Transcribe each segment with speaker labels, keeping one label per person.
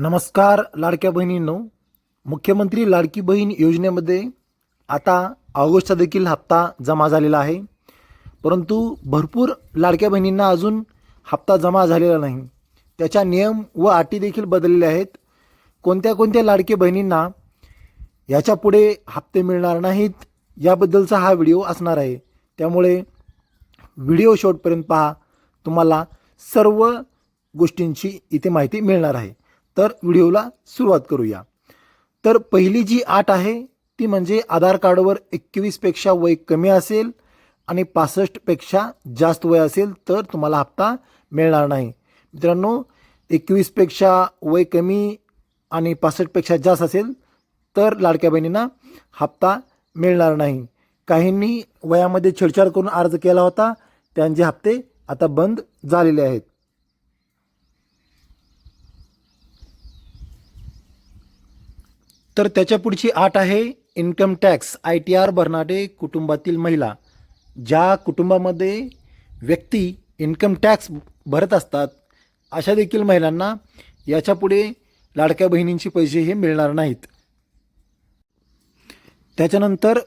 Speaker 1: नमस्कार लाडक्या बहिणींनो. मुख्यमंत्री लाडकी बहीण योजनेमध्ये आता ऑगस्टचा देखील हप्ता जमा झालेला आहे. परंतु भरपूर लाडक्या बहिणींना अजून हप्ता जमा झालेला नाही. त्याच्या नियम व अटी देखील बदललेल्या आहेत. कोणत्या कोणत्या लाडकी बहिणींना याच्यापुढे हप्ते मिळणार नाहीत याबद्दलचा हा व्हिडिओ असणार आहे. त्यामुळे व्हिडिओ शेवटपर्यंत पहा. तुम्हाला सर्व गोष्टींची इथे माहिती मिळणार आहे. तर व्हिडिओला सुरुवात करूया. तर पहिली जी आठ आहे ती म्हणजे आधार कार्डवर एकवीसपेक्षा वय कमी असेल आणि पासष्टपेक्षा जास्त वय असेल तर तुम्हाला हप्ता मिळणार नाही. मित्रांनो एकवीसपेक्षा वय कमी आणि पासष्टपेक्षा जास्त असेल तर लाडक्या बहिणींना हप्ता मिळणार नाही. काहींनी वयामध्ये छेडछाड करून अर्ज केला होता त्यांचे हप्ते आता बंद झालेले आहेत. तर त्याच्या पुढची आठ आहे income tax I T R भरणारे कुटुंबातील महिला. ज्या कुटुंबामध्ये व्यक्ती इन्कम टॅक्स भरत असतात अशा देखील महिलांना याच्यापुढे लाडक्या बहिणींचे पैसे हे मिळणार नाहीत. त्याच्यानंतर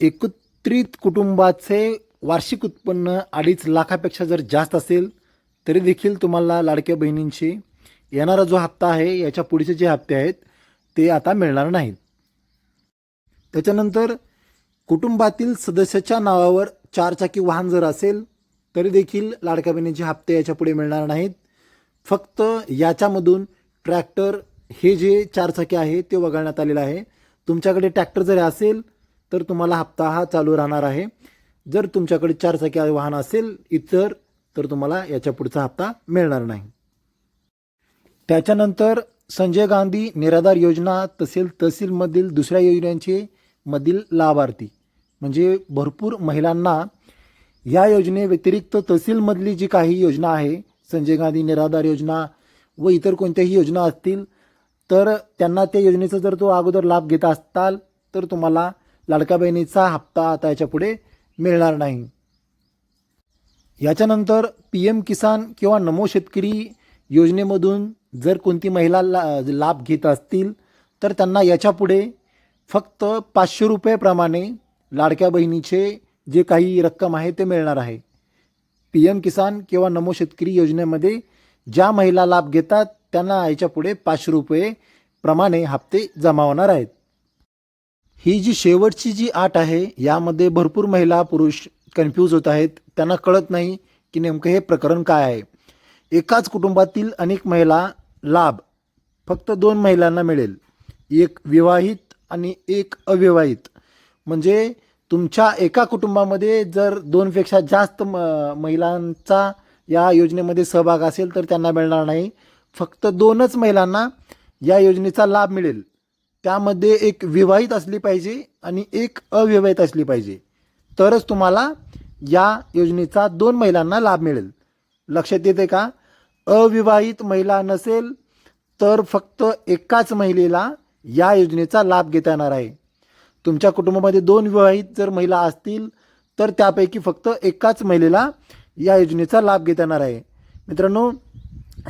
Speaker 1: एकत्रित कुटुंबाचे वार्षिक उत्पन्न अडीच लाखापेक्षा जर जास्त असेल तरी देखील तुम्हाला लाडक्या बहिणींचे येणारा जो हप्ता आहे याच्या पुढचे जे हप्ते आहेत ते आता मिळणार नाहीत. त्याच्यानंतर कुटुंबातील सदस्याच्या नावावर चारचाकी वाहन जर असेल तरी देखील लाडक्या बहिणीचे हप्ते याच्यापुढे मिळणार नाहीत. फक्त याच्यामधून ट्रॅक्टर हे जे चारचाकी आहे ते वगळण्यात आलेलं आहे. तुमच्याकडे ट्रॅक्टर जरी असेल तर तुम्हाला हप्ता हा चालू राहणार आहे. जर तुमच्याकडे चारचाकी वाहन असेल इतर तर तुम्हाला याच्या पुढचा हप्ता मिळणार नाही. त्याच्यानंतर संजय गांधी निराधार योजना तसेल तहसीलमधील दुसऱ्या योजनांचे मधील लाभार्थी म्हणजे भरपूर महिलांना या योजनेव्यतिरिक्त तहसीलमधली जी काही योजना आहे संजय गांधी निराधार योजना व इतर कोणत्याही योजना असतील तर त्यांना त्या योजनेचा जर तो अगोदर लाभ घेत असताल तर तुम्हाला लाडका बहिणीचा हप्ता आता याच्यापुढे मिळणार नाही. याच्यानंतर पी एम किसान किंवा नमो शेतकरी योजनेमधून जर कोणती महिला ला लाभ घेत असतील तर त्यांना याच्यापुढे फक्त पाचशे रुपयेप्रमाणे लाडक्या बहिणीचे जे काही रक्कम आहे ते मिळणार आहे. पी एम किसान किंवा नमो शेतकरी योजनेमध्ये ज्या महिला लाभ घेतात त्यांना याच्यापुढे पाचशे रुपये प्रमाणे हप्ते जमा होणार आहेत. ही जी शेवटची जी आट आहे यामध्ये भरपूर महिला पुरुष कन्फ्यूज होत आहेत. त्यांना कळत नाही की नेमकं हे प्रकरण काय आहे. एकाच कुटुंबातील अनेक महिला लाभ फक्त दोन महिलांना मिळेल. एक विवाहित आणि एक अविवाहित. म्हणजे तुमच्या एका कुटुंबामध्ये जर दोनपेक्षा जास्त म महिलांचा या योजनेमध्ये सहभाग असेल तर त्यांना मिळणार नाही. फक्त दोनच महिलांना या योजनेचा लाभ मिळेल. त्यामध्ये एक विवाहित असली पाहिजे आणि एक अविवाहित असली पाहिजे. तरच तुम्हाला या योजनेचा दोन महिलांना लाभ मिळेल. लक्षात येते का? अविवाहित महिला नसेल तर फक्त एकाच महिलेला या योजनेचा लाभ घेता येणार आहे. तुमच्या कुटुंबामध्ये दोन विवाहित जर महिला असतील तर त्यापैकी फक्त एकाच महिलेला या योजनेचा लाभ घेता येणार आहे. मित्रांनो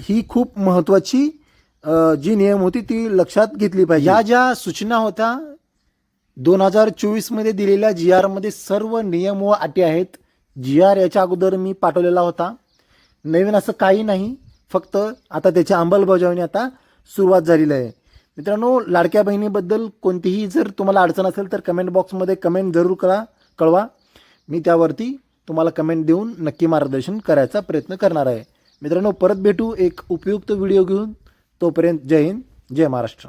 Speaker 1: ही खूप महत्त्वाची जी नियम होती ती लक्षात घेतली पाहिजे. या ज्या सूचना होत्या दोन हजार चोवीसमध्ये दिलेल्या जी आरमध्ये सर्व नियम व अटी आहेत. जी आर याच्या अगोदर मी पाठवलेला होता. नवीन असं काही नाही. फक्त आता त्याची अंमलबजावणी आता सुरुवात झालेली आहे. मित्रांनो लाडक्या बहिणीबद्दल कोणतीही जर तुम्हाला अडचण असेल तर कमेंट बॉक्समध्ये कमेंट जरूर करा कळवा. मी त्यावरती तुम्हाला कमेंट देऊन नक्की मार्गदर्शन करायचा प्रयत्न करणार आहे. मित्रांनो परत भेटू एक उपयुक्त व्हिडिओ घेऊन. तोपर्यंत जय हिंद जय महाराष्ट्र.